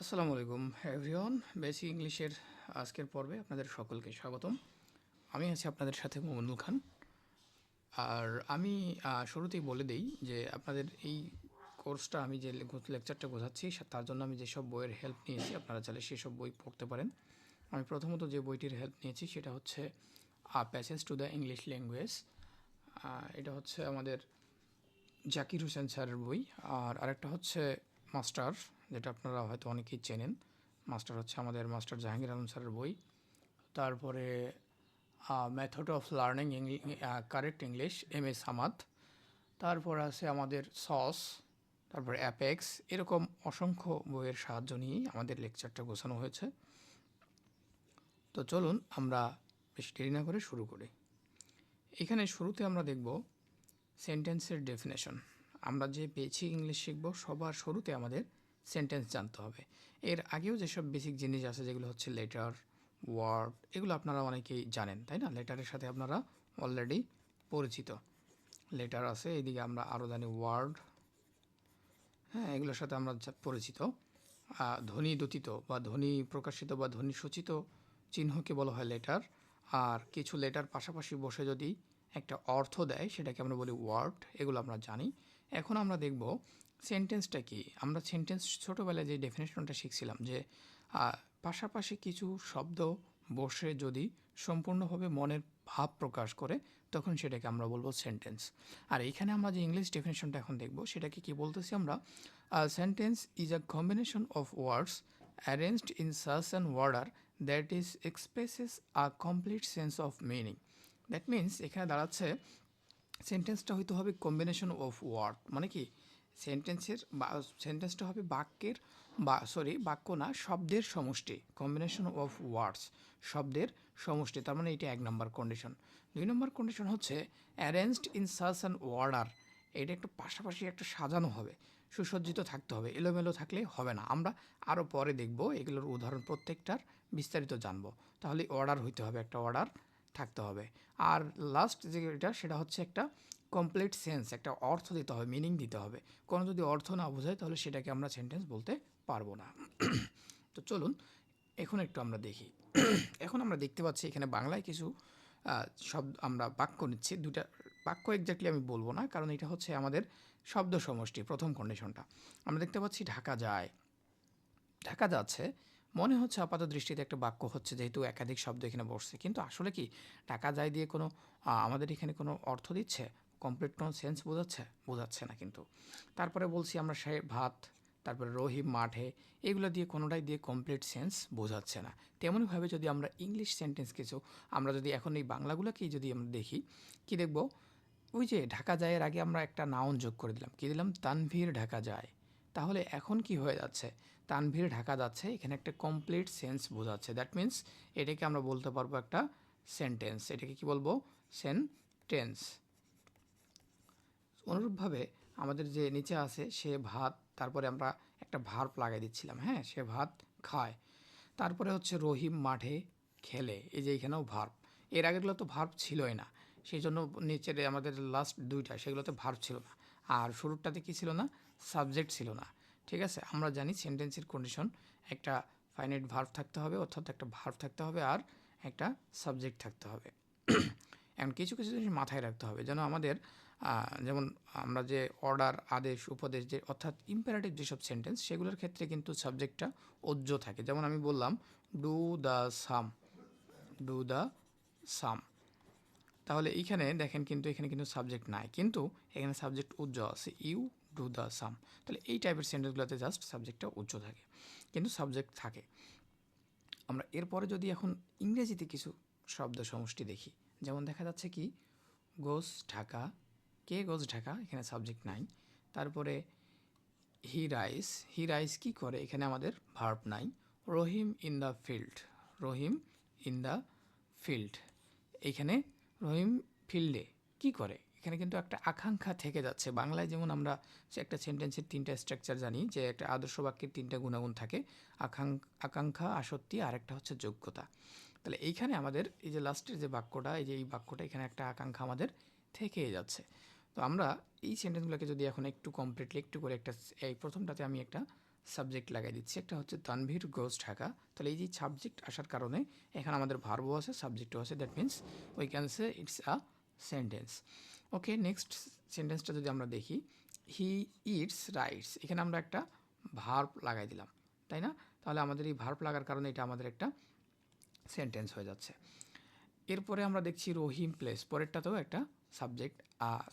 আসসালামু আলাইকুম everyone basic ইংলিশের আজকের পর্বে আপনাদের সকলকে স্বাগতম। আমি আছি আপনাদের সাথে মোমিনুল খান। আর আমি শুরুতেই বলে দেই যে আপনাদের এই কোর্সটা আমি যে লেকচারটা বোঝাচ্ছি তার জন্য আমি যেসব বইয়ের হেল্প নিয়েছি, আপনারা চাইলে সেসব বই পড়তে পারেন। আমি প্রথমত যে বইটির হেল্প নিয়েছি, সেটা হচ্ছে passage to the English language এটা হচ্ছে আমাদের জাকির হোসেন স্যারের বই। আর আরেকটা হচ্ছে মাস্টার যেটা আপনারা হয়তো অনেকেই চেনেন। মাস্টার হচ্ছে আমাদের মাস্টার জাহাঙ্গীর আলম স্যারের বই। তারপরে method of learning correct English M S Samad তারপর আছে আমাদের সস তারপরে অ্যাপেক্স এরকম অসংখ্য বইয়ের সাহায্য নিয়েই আমাদের লেকচারটা গোছানো হয়েছে। তো চলুন আমরা বেশি দেরি না করে শুরু করি। এখানে শুরুতে আমরা দেখব সেন্টেন্সের ডেফিনেশন আমরা যে পেয়েছি ইংলিশ শিখব, সবার শুরুতে আমাদের সেন্টেন্স জানতে হবে। এর আগেও যেসব বেসিক জিনিস আছে, যেগুলো হচ্ছে লেটার ওয়ার্ড এগুলো আপনারা অনেকেই জানেন, তাই না? লেটারের সাথে আপনারা অলরেডি পরিচিত। লেটার আছে, এদিকে আমরা আরও জানি ওয়ার্ড হ্যাঁ এগুলোর সাথে আমরা পরিচিত। ধ্বনি দূতিত বা ধ্বনি প্রকাশিত বা ধ্বনি সূচিত চিহ্নকে বলা হয় লেটার আর কিছু লেটার পাশাপাশি বসে যদি একটা অর্থ দেয়, সেটাকে আমরা বলি ওয়ার্ড এগুলো আমরা জানি। এখন আমরা দেখব সেন্টেন্সটা কি? আমরা সেন্টেন্স ছোটোবেলায় যে ডেফিনেশনটা শিখছিলাম যে পাশাপাশি কিছু শব্দ বসে যদি সম্পূর্ণভাবে মনের ভাব প্রকাশ করে, তখন সেটাকে আমরা বলব সেন্টেন্স। আর এখানে আমরা যে ইংলিশ ডেফিনেশনটা এখন দেখব, সেটাকে কি বলতেছি আমরা? Sentence is a combination of words arranged in search and order that is expresses a complete sense of meaning. That means এখানে দাঁড়াচ্ছে, সেন্টেন্সটা হয়তো হবে কম্বিনেশন অফ ওয়ার্ড। মানে কি? সেন্টেন্সের বা, সেন্টেন্সটা হবে বাক্যের বা সরি বাক্য না, শব্দের সমষ্টি কম্বিনেশন অফ ওয়ার্ডস শব্দের সমষ্টি, তার মানে এটা এক নম্বর কন্ডিশন দুই নম্বর কন্ডিশন হচ্ছে অ্যারেঞ্জড ইন সার্চ অ্যান্ড ওয়ার্ডার এটা একটু পাশাপাশি একটা সাজানো হবে, সুসজ্জিত থাকতে হবে, এলোমেলো থাকলে হবে না। আমরা আরও পরে দেখব, এগুলোর উদাহরণ প্রত্যেকটার বিস্তারিত জানব। তাহলে অর্ডার হইতে হবে, একটা অর্ডার থাকতে হবে। আর লাস্ট যে এটা, সেটা হচ্ছে একটা কমপ্লিট সেন্স একটা অর্থ দিতে হবে মিনিং দিতে হবে। কোনো যদি অর্থ না বোঝায়, তাহলে সেটাকে আমরা সেন্টেন্স বলতে পারব না। তো চলুন, এখন একটু আমরা দেখি। এখন আমরা দেখতে পাচ্ছি এখানে বাংলায় কিছু শব্দ, আমরা বাক্য নিচ্ছি। দুটা বাক্য এক্স্যাক্টলি আমি বলব না, কারণ এটা হচ্ছে আমাদের শব্দ সমষ্টি, প্রথম কন্ডিশনটা আমরা দেখতে পাচ্ছি ঢাকা যায়। ঢাকা যাচ্ছে, মনে হচ্ছে আপাত দৃষ্টিতে একটা বাক্য হচ্ছে, যেহেতু একাধিক শব্দ এখানে বসছে। কিন্তু আসলে কি, ঢাকা যায় দিয়ে কোনো আমাদের এখানে কোনো অর্থ দিচ্ছে? কমপ্লিট কোনো সেন্স বোঝাচ্ছে? বোঝাচ্ছে না কিন্তু। তারপরে বলছি আমরা সে ভাত, তারপরে রহিম মাঠে, এগুলো দিয়ে কোনোটাই দিয়ে কমপ্লিট সেন্স বোঝাচ্ছে না। তেমনইভাবে যদি আমরা ইংলিশ সেন্টেন্স কিছু, আমরা যদি এখন এই বাংলাগুলোকেই যদি আমরা দেখি, কি দেখব? ওই যে ঢাকা যায়ের আগে আমরা একটা নাউন যোগ করে দিলাম। কী দিলাম? তানভীর ঢাকা যায়। তাহলে এখন কি হয়ে যাচ্ছে? তানভীর ঢাকা যাচ্ছে, এখানে একটা কমপ্লিট সেন্স বোঝাচ্ছে। দ্যাট মিন্স এটাকে আমরা বলতে পারব একটা সেন্টেন্স এটাকে কি বলব? সেন্টেন্স অনুরূপভাবে আমাদের যে নিচে আছে সে ভাত, তারপরে আমরা একটা ভার্ব লাগাই দিচ্ছিলাম হ্যাঁ? সে ভাত খায়। তারপরে হচ্ছে রহিম মাঠে খেলে, এই যে এখানেও ভার্ব। এর আগেগুলো তো ভার্ব ছিলই না, সেই জন্য নিচের আমাদের লাস্ট দুইটা, সেগুলোতে ভার্ব ছিল না। আর শুরুরটাতে কি ছিল না? সাবজেক্ট ছিল না, ঠিক আছে? আমরা জানি সেন্টেন্সের কন্ডিশন একটা ফাইনাইট ভার্ব থাকতে হবে, অর্থাৎ একটা ভার্ব থাকতে হবে আর একটা সাবজেক্ট থাকতে হবে। এখন কিছু কিছু জিনিস মাথায় রাখতে হবে, যেন আমাদের যেমন আমরা যে অর্ডার, আদেশ, উপদেশ যে, অর্থাৎ ইম্পারেটিভ যেসব সেন্টেন্স সেগুলোর ক্ষেত্রে কিন্তু সাবজেক্টটা ওজ্জ থাকে। যেমন আমি বললাম do the sum do the sum তাহলে এইখানে দেখেন কিন্তু এখানে কিন্তু সাবজেক্ট নাই, কিন্তু এখানে সাবজেক্ট উজ্জ্ব আছে। ইউ ডু দ্য সাম তাহলে এই টাইপের সেন্টেন্সগুলোতে জাস্ট সাবজেক্টটা উজ্জ্ব থাকে, কিন্তু সাবজেক্ট থাকে। আমরা এরপরে যদি এখন ইংরেজিতে কিছু শব্দ সমষ্টি দেখি, যেমন দেখা যাচ্ছে কি, গোস ঢাকা কে গোস ঢাকা এখানে সাবজেক্ট নাই। তারপরে হি রাইস হি রাইস কী করে? এখানে আমাদের ভার্ব নাই। Rahim in the field Rahim in the field এইখানে রহিম ফিল্ডে কি করে? এখানে কিন্তু একটা আকাঙ্ক্ষা থেকে যাচ্ছে। বাংলায় যেমন আমরা একটা সেন্টেন্সের তিনটা স্ট্রাকচার জানি, যে একটা আদর্শ বাক্যের তিনটা গুণাগুণ থাকে আকাঙ্ক আকাঙ্ক্ষা, আসক্তি, আর একটা হচ্ছে যোগ্যতা। তাহলে এইখানে আমাদের এই যে লাস্টের যে বাক্যটা, এই যে এই বাক্যটা এখানে একটা আকাঙ্ক্ষা আমাদের থেকে যাচ্ছে। তো আমরা এই সেন্টেন্সগুলোকে যদি এখন একটু কমপ্লিটলি একটু করে একটা এই প্রথমটাতে আমি একটা সাবজেক্ট লাগাই দিচ্ছি। একটা হচ্ছে তানভীর গোস ঢাকা। তাহলে এই যে সাবজেক্ট আসার কারণে এখানে আমাদের ভার্বও আছে সাবজেক্টও আছে। That means we can say it's a sentence okay next সেন্টেন্সটা যদি আমরা দেখি হি ইটস রাইটস এখানে আমরা একটা ভার্ব লাগাই দিলাম, তাই না? তাহলে আমাদের এই ভার্ব লাগার কারণে এটা আমাদের একটা সেন্টেন্স হয়ে যাচ্ছে। এরপরে আমরা দেখছি রহিম প্লেস পরেরটাতেও একটা সাবজেক্ট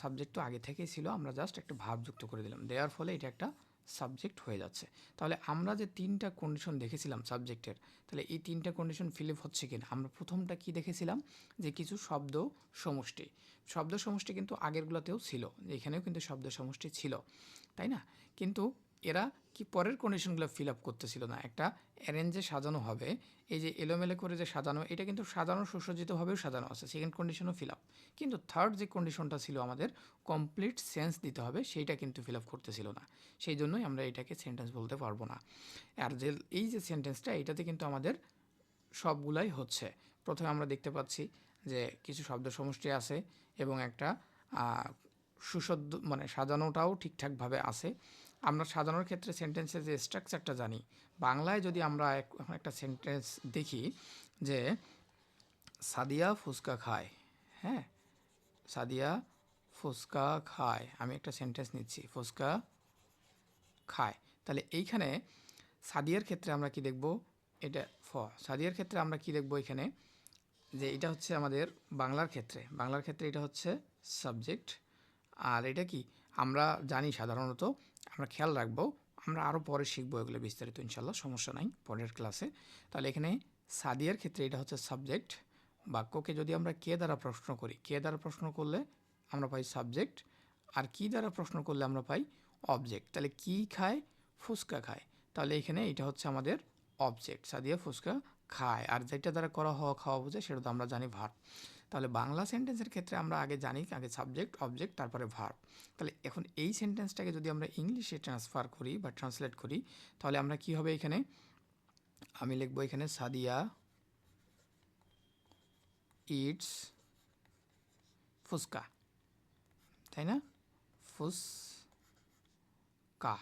সাবজেক্ট তো আগে থেকেই ছিল, আমরা জাস্ট একটা ভাব যুক্ত করে দিলাম। দেওয়ার ফলে এটা একটা সাবজেক্ট হয়ে যাচ্ছে। তাহলে আমরা যে তিনটা কন্ডিশন দেখেছিলাম সাবজেক্টের তাহলে এই তিনটা কন্ডিশন ফিল আপ হচ্ছে কিনা? আমরা প্রথমটা কি দেখেছিলাম? যে কিছু শব্দ সমষ্টি। শব্দ সমষ্টি কিন্তু আগেরগুলোতেও ছিল, এখানেও কিন্তু শব্দ সমষ্টি ছিল, তাই না? কিন্তু এরা কি পরের কন্ডিশনগুলো ফিল আপ করতেছিল না? একটা অ্যারেঞ্জে সাজানো হবে, এই যে এলোমেলো করে যে সাজানো, এটা কিন্তু সাজানো, সুসজ্জিতভাবেও সাজানো আছে। সেকেন্ড কন্ডিশনও ফিল আপ কিন্তু থার্ড যে কন্ডিশনটা ছিল আমাদের কমপ্লিট সেন্স দিতে হবে, সেইটা কিন্তু ফিল আপ করতেছিল না। সেই জন্যই আমরা এটাকে সেন্টেন্স বলতে পারব না। আর যে, এই যে সেন্টেন্সটা এটাতে কিন্তু আমাদের সবগুলাই হচ্ছে। প্রথমে আমরা দেখতে পাচ্ছি যে কিছু শব্দ সমষ্টি আছে এবং একটা সুসজ্জ মানে সাজানোটাও ঠিকঠাকভাবে আছে। আমরা সাজানোর ক্ষেত্রে সেন্টেন্সের যে স্ট্রাকচারটা জানি, বাংলায় যদি আমরা এখন একটা সেন্টেন্স দেখি যে, সাদিয়া ফুচকা খায়। হ্যাঁ? সাদিয়া ফুচকা খায়। আমি একটা সেন্টেন্স নিচ্ছি, ফুচকা খায়। তাহলে এইখানে সাদিয়ার ক্ষেত্রে আমরা কি দেখব? এটা ফ, সাদিয়ার ক্ষেত্রে আমরা কি দেখব এখানে? যে এটা হচ্ছে আমাদের বাংলার ক্ষেত্রে। বাংলার ক্ষেত্রে এটা হচ্ছে সাবজেক্ট আর এটা কি? আমরা জানি সাধারণত আমরা খেয়াল রাখব, আমরা আরও পরে শিখব এগুলো বিস্তারিত, ইনশাল্লাহ, সমস্যা নাই, পরের ক্লাসে তাহলে এখানে সাদিয়ার ক্ষেত্রে এটা হচ্ছে সাবজেক্ট বাক্যকে যদি আমরা কে দ্বারা প্রশ্ন করি, কে দ্বারা প্রশ্ন করলে আমরা পাই সাবজেক্ট আর কি দ্বারা প্রশ্ন করলে আমরা পাই অবজেক্ট তাহলে কি খায়? ফুচকা খায়। তাহলে এখানে এটা হচ্ছে আমাদের অবজেক্ট সাদিয়া ফুচকা খায়, আর যেটা দ্বারা করা হওয়া খাওয়া বোঝায়, সেটা তো আমরা জানি ভার্ব তাহলে বাংলা সেন্টেন্সের ক্ষেত্রে আমরা আগে জানি, আগে সাবজেক্ট অবজেক্ট তারপরে ভার্ব তাহলে এখন এই সেন্টেন্সটাকে যদি আমরা ইংলিশে ট্রান্সফার করি বা ট্রান্সলেট করি, তাহলে আমরা কি হবে এখানে? আমি লিখব এখানে, সাদিয়া ইটস ফুসকা তাই না? ফুচকা।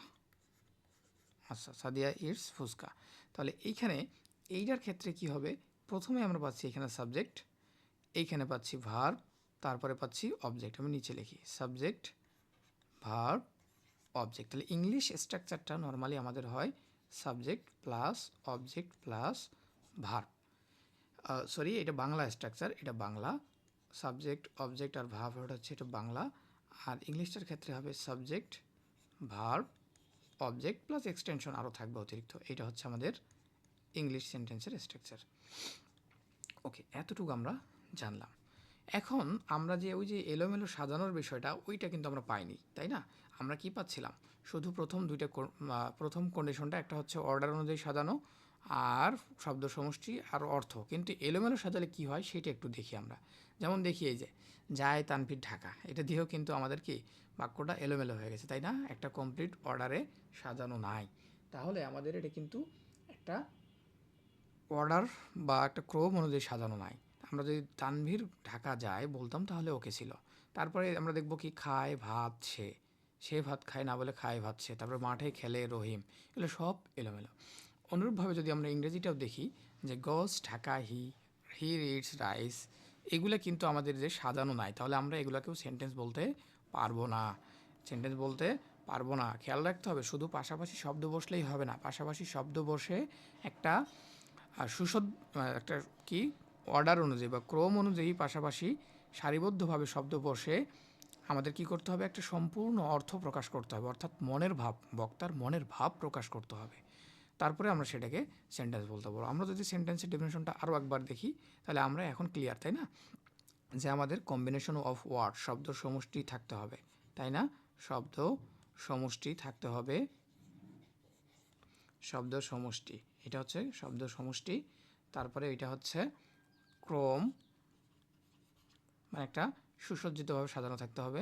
আচ্ছা সাদিয়া ইটস ফুসকা তাহলে এইখানে এইটার ক্ষেত্রে কি হবে? প্রথমে আমরা পাচ্ছি এখানে সাবজেক্ট এইখানে পাচ্ছি ভার্ব তারপরে পাচ্ছি অবজেক্ট আমি নিচে লিখি সাবজেক্ট ভার্ব অবজেক্ট তাহলে ইংলিশ স্ট্রাকচারটা নর্মালি আমাদের হয় subject plus object plus verb sorry এটা বাংলা স্ট্রাকচার এটা বাংলা সাবজেক্ট অবজেক্ট আর ভার্ব হচ্ছে এটা বাংলা, আর ইংলিশটার ক্ষেত্রে হবে subject verb object plus extension আরও থাকবে অতিরিক্ত, এটা হচ্ছে আমাদের ইংলিশ সেন্টেন্সের স্ট্রাকচার ওকে এতটুকু আমরা জানলাম। এখন আমরা যে ওই যে এলোমেলো সাজানোর বিষয়টা, ওইটা কিন্তু আমরা পাইনি, তাই না? আমরা কি পাচ্ছিলাম? শুধু প্রথম দুইটা প্রথম কন্ডিশনটা একটা হচ্ছে অর্ডার অনুযায়ী সাজানো আর শব্দ সমষ্টি আর অর্থ। কিন্তু এলোমেলো সাজালে কি হয় সেটা একটু দেখি আমরা। যেমন দেখি এই যে, যায় তানভীর ঢাকা। এটা দিয়েও কিন্তু আমাদের কি বাক্যটা এলোমেলো হয়ে গেছে, তাই না? একটা কমপ্লিট অর্ডারে সাজানো নাই। তাহলে আমাদের এটা কিন্তু একটা অর্ডার বা একটা ক্রম অনুযায়ী সাজানো নাই। আমরা যদি তানভীর ঢাকা যায় বলতাম, তাহলে ওকে ছিল। তারপরে আমরা দেখব কি খায় ভাত সে। সে ভাত খায় না বলে খায় ভাত সে। তারপরে মাঠে খেলে রহিম। এগুলো সব এলোমেলো। অনুরূপভাবে যদি আমরা ইংরেজিটাও দেখি, যে goes, Dhaka, he he reads, rice, এগুলো কিন্তু আমাদের যে সাজানো নাই। তাহলে আমরা এগুলোকেও সেন্টেন্স বলতে পারব না। সেন্টেন্স বলতে পারব না। খেয়াল রাখতে হবে, শুধু পাশাপাশি শব্দ বসলেই হবে না। পাশাপাশি শব্দ বসে একটা সুসদ একটা কি? অর্ডার অনুযায়ী বা ক্রম অনুযায়ী পাশাপাশি সারিবদ্ধভাবে শব্দ বসে আমাদের কি করতে হবে? একটা সম্পূর্ণ অর্থ প্রকাশ করতে হবে। অর্থাৎ মনের ভাব, বক্তার মনের ভাব প্রকাশ করতে হবে। তারপরে আমরা সেটাকে সেন্টেন্স বলতে পারব। আমরা যদি সেন্টেন্সের ডেফিনেশনটা আরও একবার দেখি, তাহলে আমরা এখন ক্লিয়ার তাই না? যে আমাদের কম্বিনেশন অফ ওয়ার্ড শব্দ সমষ্টি থাকতে হবে, তাই না? শব্দ সমষ্টি থাকতে হবে, শব্দ সমষ্টি, এটা হচ্ছে শব্দ সমষ্টি, তারপরে এটা হচ্ছে ক্রম মানে একটা সুসজ্জিতভাবে সাজানো থাকতে হবে।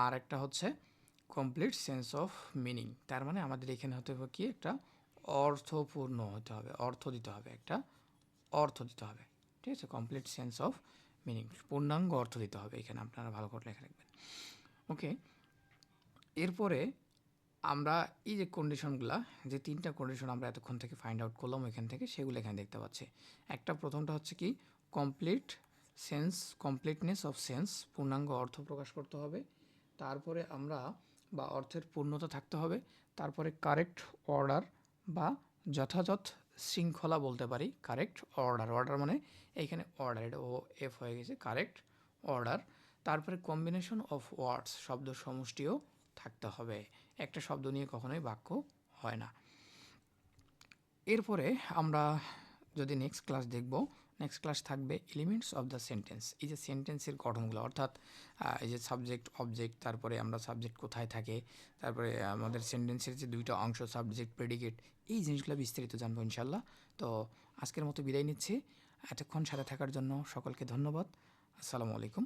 আর একটা হচ্ছে কমপ্লিট সেন্স অফ মিনিং তার মানে আমাদের এখানে হতে হবে কি? একটা অর্থপূর্ণ হতে হবে, অর্থ দিতে হবে, একটা অর্থ দিতে হবে। ঠিক আছে? কমপ্লিট সেন্স অফ মিনিং পূর্ণাঙ্গ অর্থ দিতে হবে এখানে, আপনারা ভালো করে লেখা রাখবেন। ওকে এরপরে আমরা এই যে কন্ডিশনগুলা যে তিনটা কন্ডিশন আমরা এতক্ষণ থেকে ফাইন্ড আউট করলাম এখান থেকে, সেগুলো এখানে দেখতে পাচ্ছি। একটা প্রথমটা হচ্ছে কি? Complete sense completeness of sense পূর্ণাঙ্গ অর্থ প্রকাশ করতে হবে। তারপরে আমরা বা অর্থের পূর্ণতা থাকতে হবে। তারপরে কারেক্ট অর্ডার বা যথাযথ শৃঙ্খলা বলতে পারি। কারেক্ট অর্ডার অর্ডার মানে এইখানে অর্ডার এটা ও এফ হয়ে গেছে। কারেক্ট অর্ডার তারপরে কম্বিনেশন অফ ওয়ার্ডস শব্দ সমষ্টিও থাকতে হবে। একটা শব্দ নিয়ে কখনোই বাক্য হয় না। এরপরে আমরা যদি নেক্সট ক্লাস দেখব নেক্সট ক্লাস থাকবে এলিমেন্টস অফ দ্য সেন্টেন্স এই যে সেন্টেন্সের গঠনগুলো, অর্থাৎ এই যে সাবজেক্ট অবজেক্ট তারপরে আমরা সাবজেক্ট কোথায় থাকে, তারপরে আমাদের সেন্টেন্সের যে দুইটা অংশ সাবজেক্ট প্রেডিকেট এই জিনিসগুলো বিস্তারিত জানব ইনশাল্লাহ তো আজকের মতো বিদায় নিচ্ছি। এতক্ষণ সাথে থাকার জন্য সকলকে ধন্যবাদ। আসসালামু আলাইকুম।